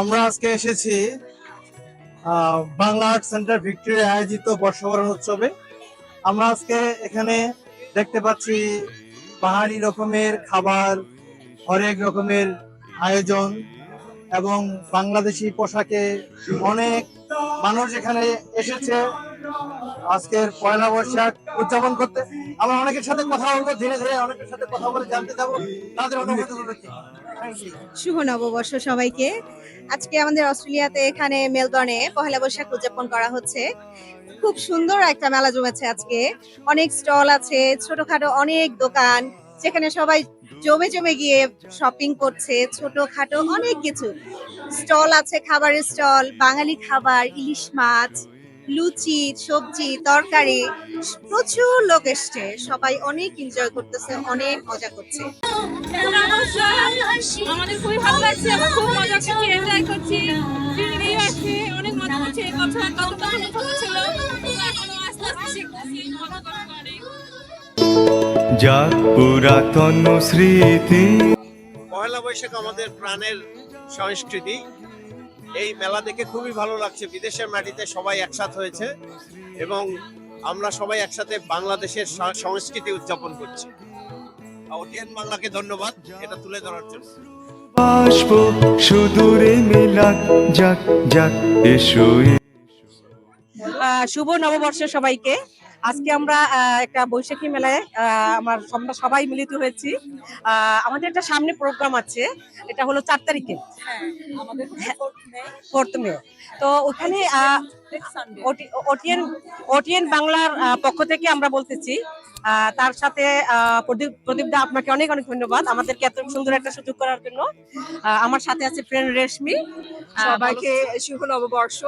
আমরা আজকে এসেছি বাংলা আর্ট সেন্টার ভিক্টোরিয়া আয়োজিত বর্ষবরণ উৎসবে। আমরা আজকে এখানে দেখতে পাচ্ছি পাহাড়ি রকমের খাবার, হরেক রকমের আয়োজন এবং বাংলাদেশি পোশাকে অনেক মানুষ এখানে এসেছে। আজকের পয়লা বৈশাখ উদযাপন করতে। আমরা অনেকের সাথে কথা বলব, ধীরে ধীরে অনেকের সাথে কথা বলে জানতে যাব তাদের অনুভূতি. শুভ নববর্ষ সবাইকে। আজকে আমাদের অস্ট্রেলিয়াতে এখানে মেলবর্নে পহেলা বৈশাখ উদযাপন করা হচ্ছে। খুব সুন্দর একটা মেলা জমেছে আজকে। অনেক স্টল আছে, ছোটখাটো অনেক দোকান, যেখানে সবাই জমে জমে গিয়ে শপিং করছে, ছোটখাটো অনেক কিছু। স্টল আছে, খাবারের স্টল, বাঙালি খাবার, ইলিশ মাছ লুচি সবজি তরকারি প্রচুর লোক এসছে। সবাই অনেক এনজয় করতেছে অনেক মজা করছে। আমাদের খুবই ভালো লাগছে আমরা খুব মজা করছি এনজয় করছি। অনেক মজা করছে কথা কত কথা ছিল এখনও আস্তে আস্তে শিখতেছি মজা করতে যাক পুরাতন স্মৃতি। পয়লা বৈশাখ আমাদের প্রাণের সংস্কৃতি। এই মেলা দেখে খুবই ভালো লাগছে। বিদেশের মাটিতে সবাই একসাথ হয়েছে এবং আমরা সবাই একসাথে বাংলাদেশের সংস্কৃতি উদযাপন করছি। ওটিএন বাংলাকে ধন্যবাদ এটা তুলে ধরার জন্য। বাষ্প সুদূরে মিলাক যাক যাক এসো শুভ নববর্ষ সবাইকে। আজকে আমরা আহ, একটা বৈশাখী মেলায় আহ, আমার আমরা সবাই মিলিত হয়েছি। আহ, আমাদের একটা সামনে প্রোগ্রাম আছে এটা হলো চার তারিখে। ফোর্থ মে তো ওখানে ওটিএন ওটিএন বাংলার আহ, পক্ষ থেকে আমরা বলতেছি। আহ, তার সাথে আহ, প্রদীপ প্রদীপ দা আপনাকে অনেক অনেক ধন্যবাদ আমাদেরকে এত সুন্দর একটা সুযোগ করার জন্য। আহ, আমার সাথে আছে ফ্রেন্ড রেশমি সবাইকে শুভ নববর্ষ।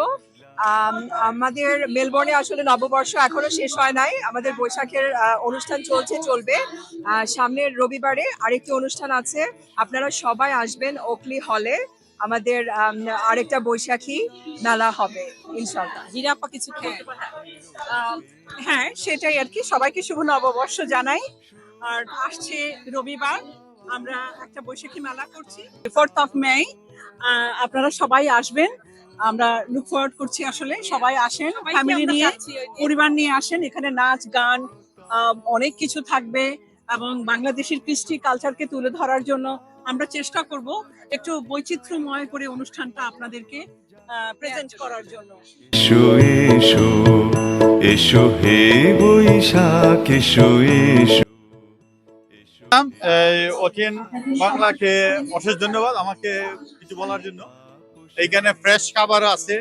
আমাদের মেলবোর্নে আসলে নববর্ষ এখনও শেষ হয় নাই। আমাদের বৈশাখের অনুষ্ঠান চলছে চলবে। সামনের রবিবারে আরেকটি অনুষ্ঠান আছে। আপনারা সবাই আসবেন ওকলি হলে। আমাদের আরেকটা বৈশাখী মেলা হবে ইনশাল্লাহ হিরাপা কিছু হ্যাঁ সেটাই আর কি। সবাইকে শুভ নববর্ষ জানাই। আর আসছে রবিবার। আমরা একটা বৈশাখী মেলা করছি। ফোর্থ অফ মে আপনারা সবাই আসবেন। আমরা লুক ফরওয়ার্ড করছি আসলে। সবাই আসেন ফ্যামিলি নিয়ে পরিবার নিয়ে আসেন। এখানে নাচ গান আহ, অনেক কিছু থাকবে এবং বাংলাদেশের কৃষ্টি কালচারকে তুলে ধরার জন্য আমরা চেষ্টা করব একটু বৈচিত্র্যময় করে অনুষ্ঠানটা আপনাদেরকে প্রেজেন্ট করার জন্য। এসো এসো এসো হে বৈশাখ এসো এসো। ওটিএন বাংলাকে অশেষ ধন্যবাদ আমাকে কিছু বলার জন্য। এইখানে ফ্রেশ খাবার আছে।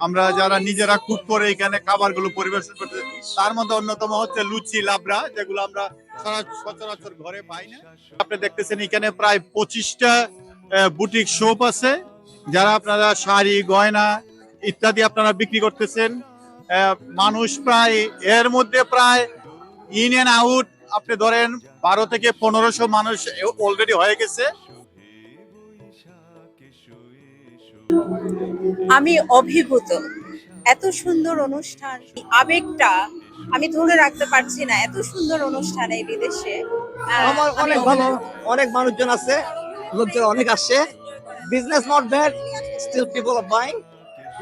আমরা যারা নিজেরা কুক করে এখানে খাবারগুলো পরিবেশন করতে তার মধ্যে অন্যতম হচ্ছে লুচি লাবড়া যেগুলো আমরা সারা- সচরাচর ঘরে পাই না। আপনি দেখতেছেন এখানে প্রায় পঁচিশটা বুটিক শপ আছে। যারা আপনারা শাড়ি গয়না ইত্যাদি আপনারা বিক্রি করতেছেন মানুষ প্রায় এর মধ্যে প্রায় ইন এন্ড আউট আপনি ধরেন বারো থেকে পনেরোশো মানুষ অলরেডি হয়ে গেছে। আমি অভিভূত। এত সুন্দর অনুষ্ঠান আবেগটা আমি ধরে রাখতে পারছি না এত সুন্দর অনুষ্ঠান এই বিদেশে। আমার অনেক ভালো অনেক মানুষজন আছে লোকজন অনেক আসছে business not bad still people are buying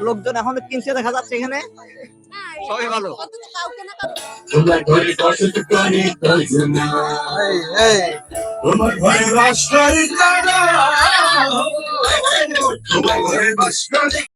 লোকজন এখন কিনছে দেখা যাচ্ছে এখানে। সবই ভালো। তোমার ঘরে করে তোমার বাস করে তারা